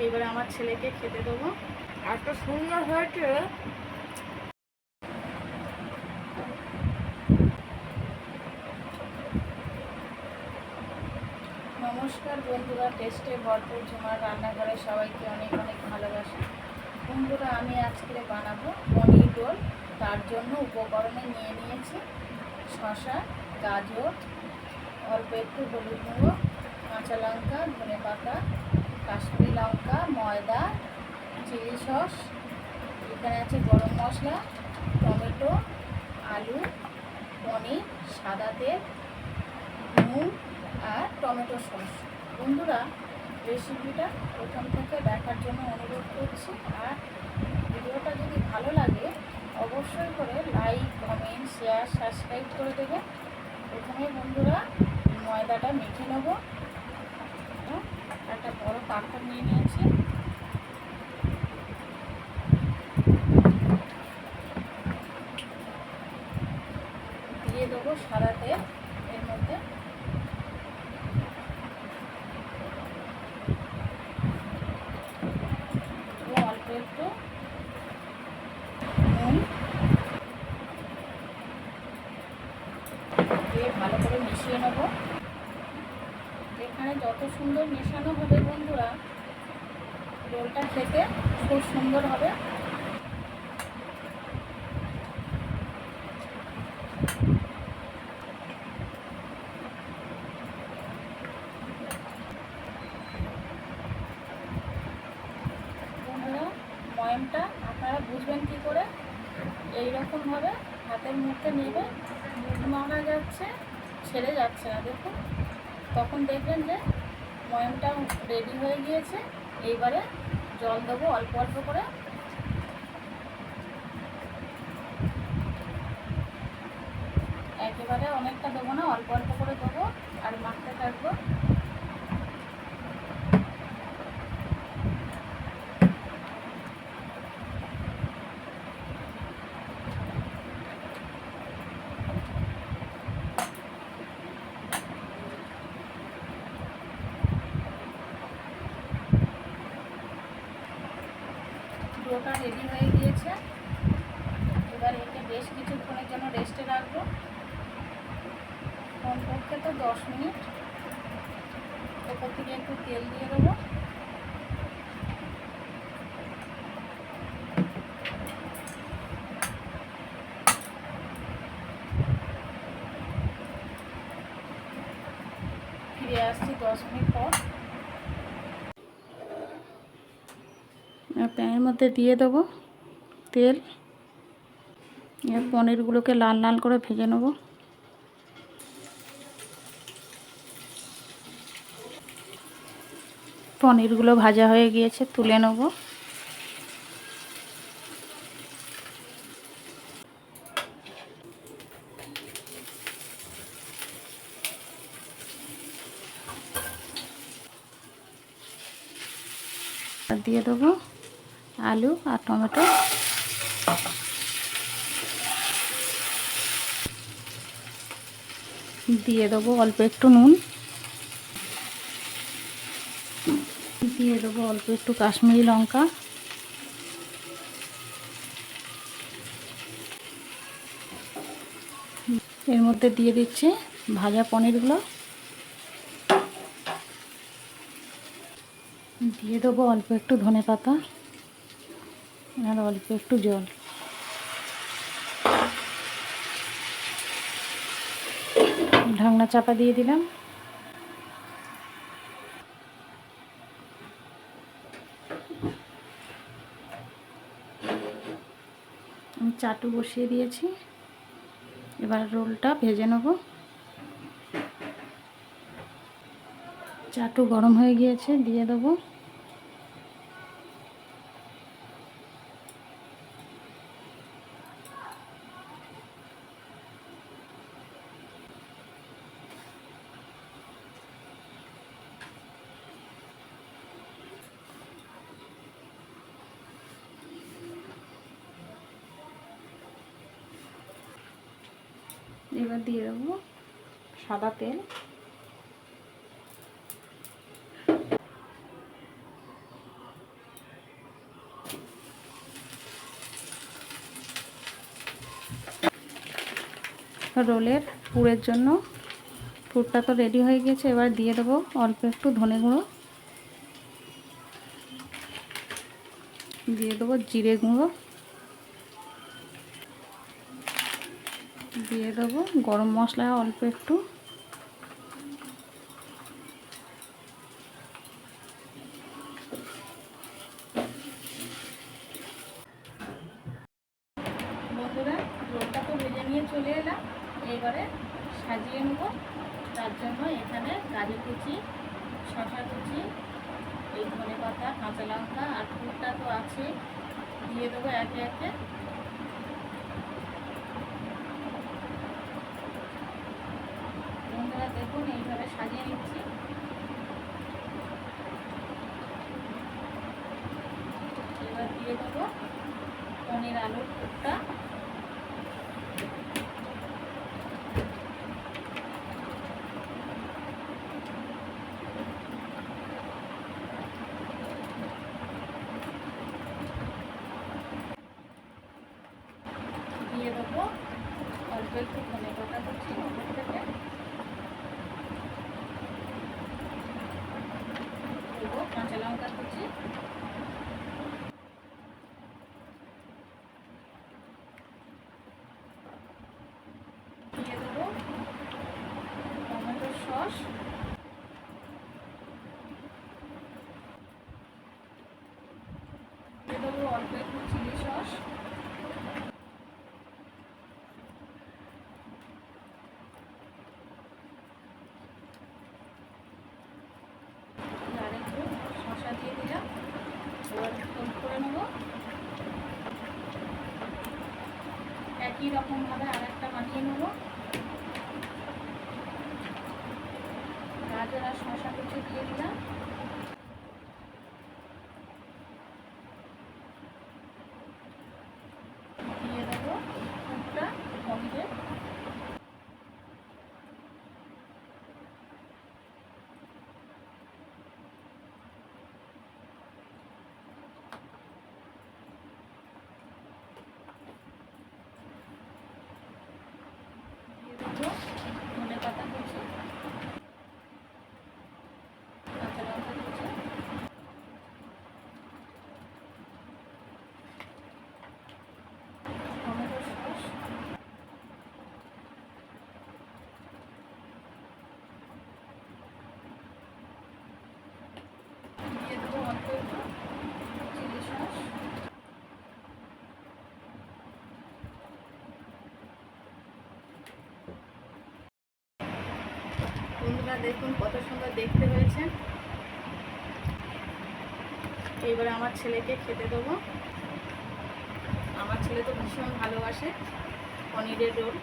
এইবারে আমার ছেলেকে খেতে দেবো। এত সুন্দর হয়েছে। নমস্কার বন্ধুরা টেস্টে ভরপুর ঝুমার রান্নাঘরে সবাইকে অনেক অনেক ভালোবাসি। বন্ধুরা আমি আজকে বানাবো পনির ডোল তার জন্য উপকরণে নিয়ে নিয়েছি শশা গাজর অল্প একটু হলুদ গুঁড়ো কাঁচা লঙ্কা ধনে পাতা কাশ্মীরি লঙ্কা, ময়দা, চিলি সস, এখানে আছে গরম মশলা, টমেটো, আলু, পনির, সাদা তেল, নুন আর টমেটো সস। বন্ধুরা, রেসিপিটা প্রথম থেকে দেখার জন্য অনুরোধ করছি। আর ভিডিওটা যদি ভালো লাগে, অবশ্যই করে লাইক, কমেন্ট, শেয়ার, সাবস্ক্রাইব করে দেবে প্রথমে বন্ধুরা, ময়দাটা মেখে নেব। একটা বড় পাত্র নিয়ে নিয়েছি দিয়ে দেবো সাদা তেল এর মধ্যে ও অল্প একটু নুন দিয়ে ভালো করে মিশিয়ে নেব এখানে যত সুন্দর মেশানো হবে বন্ধুরা। রোলটা খেতে খুব সুন্দর হবে। ময়মটা আপনারা বুঝবেন কি করে? এই রকমভাবে হাতের মুখে নেবে মুখ মাখা যাচ্ছে, ছেড়ে যাচ্ছে না। দেখুন, তখন দেখবেন যে ময়মটা রেডি হয়ে গিয়েছে। এইবারে জল দেবো অল্প অল্প করে। একেবারে অনেকটা দেবো না, অল্প অল্প করে দেবো। আর মাখতে থাকব। রেডি হয়ে গিয়েছে। এবার একে বেশ কিছুক্ষণের জন্য রেস্টে রাখব। কমপক্ষে তো দশ মিনিট। ওপর থেকে একটু তেল দিয়ে দেবো ফিরে আসছি দশ মিনিট পর প্যানের মধ্যে দিয়ে দেবো তেল। এবার পনিরগুলোকে লাল লাল করে ভেজে নেব। পনিরগুলো ভাজা হয়ে গিয়েছে, তুলে নেব। দিয়ে দেবো আলু আর টমেটো। দিয়ে দেবো অল্প একটু নুন। দিয়ে দেবো অল্প একটু কাশ্মীরি লঙ্কা। এর মধ্যে দিয়ে দিচ্ছি ভাজা পনিরগুলো। দিয়ে দেবো অল্প একটু ধনে পাতা আর অল্প একটু জল। ঢাকনা চাপা দিয়ে দিলাম। চাটু বসিয়ে দিয়েছি। এবার রোলটা ভেজে নেব। চাটু গরম হয়ে গিয়েছে, দিয়ে দেবো। এবার দিয়ে দেবো সাদা তেল। রোলের পুরের জন্য পুরটা তো রেডি হয়ে গেছে, এবার দিয়ে দেবো অল্প একটু ধনে গুঁড়ো। দিয়ে দেবো জিরে গুঁড়ো। দিয়ে দেবো। গরম মশলা অল্প একটু। বন্ধুরা তো ভেজে নিয়ে চলে এলাম। এবারে সাজিয়ে নেব। তার জন্য এখানে কুচি শশা কুচি, এই ধনে পাতা কাঁচা লঙ্কা আর ফুলটা তো আছে। দিয়ে দেবো একে একে বন্ধুরা দেখুন এইভাবে সাজিয়ে নিচ্ছি এবার দিয়ে দেবো পনির আলুর টুকটা দিয়ে দেবো অল্প একটু ধনে পাতা কুচি ওপর থেকে দেবো কাঁচা লঙ্কা কুচি দিয়ে দেবো টমেটো সস দেবো চিলি সস। আর একটু শসা দিয়ে দিলাম। করে একই রকমভাবে আরেকটা মাখিয়ে নেব। গাজর আর কুচি দিয়ে দিলাম দিয়ে দেবো ফুটটা পনিরের দিয়ে দেবো ধনে পাতা কুচি কাঁচা লঙ্কা কুচি টমেটো সস বন্ধুরা, দেখুন কত সুন্দর দেখতে হয়েছে। এইবারে আমার ছেলেকে খেতে দেবো। আমার ছেলে তো ভীষণ ভালোবাসে পনিরের রোল।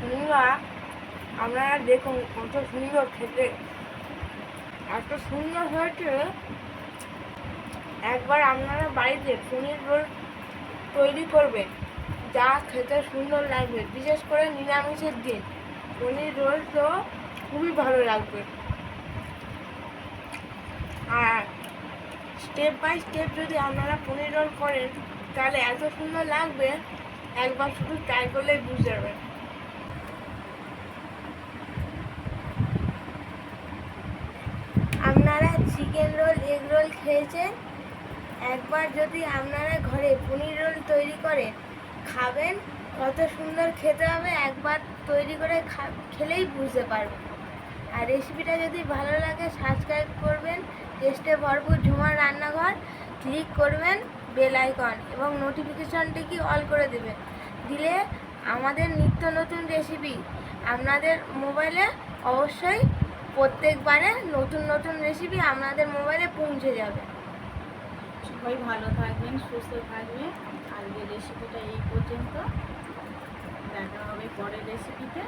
বন্ধুরা আপনারা দেখুন কত সুন্দর খেতে। এত সুন্দর হয়েছে। একবার আপনারা বাড়িতে পনির রোল তৈরি করবেন, যা খেতে সুন্দর লাগবে। বিশেষ করে নিরামিষের দিন, পনির রোল তো খুবই ভালো লাগবে। আর স্টেপ বাই স্টেপ যদি আপনারা পনির রোল করেন, তাহলে এত সুন্দর লাগবে, একবার শুধু ট্রাই করলেই বুঝতে পারবেন আপনারা চিকেন রোল এগ রোল খেয়েছেন? একবার যদি আপনারা ঘরে পনির রোল তৈরি করে খাবেন, কত সুন্দর খেতে হবে, একবার তৈরি করে খেলেই বুঝতে পারবেন। আর রেসিপিটা যদি ভালো লাগে সাবস্ক্রাইব করবেন, টেস্টে ভরপুর ঝুমার রান্নাঘর ক্লিক করবেন বেল আইকন এবং নোটিফিকেশনটিকে অল করে দেবেন। দিলে আমাদের নিত্য নতুন রেসিপি আপনাদের মোবাইলে অবশ্যই প্রত্যেকবারে নতুন নতুন রেসিপি আপনাদের মোবাইলে পৌঁছে যাবে। সবাই ভালো থাকবেন, সুস্থ থাকবেন। আজকের রেসিপিটা এই পর্যন্ত। দেখা হবে পরের রেসিপিতে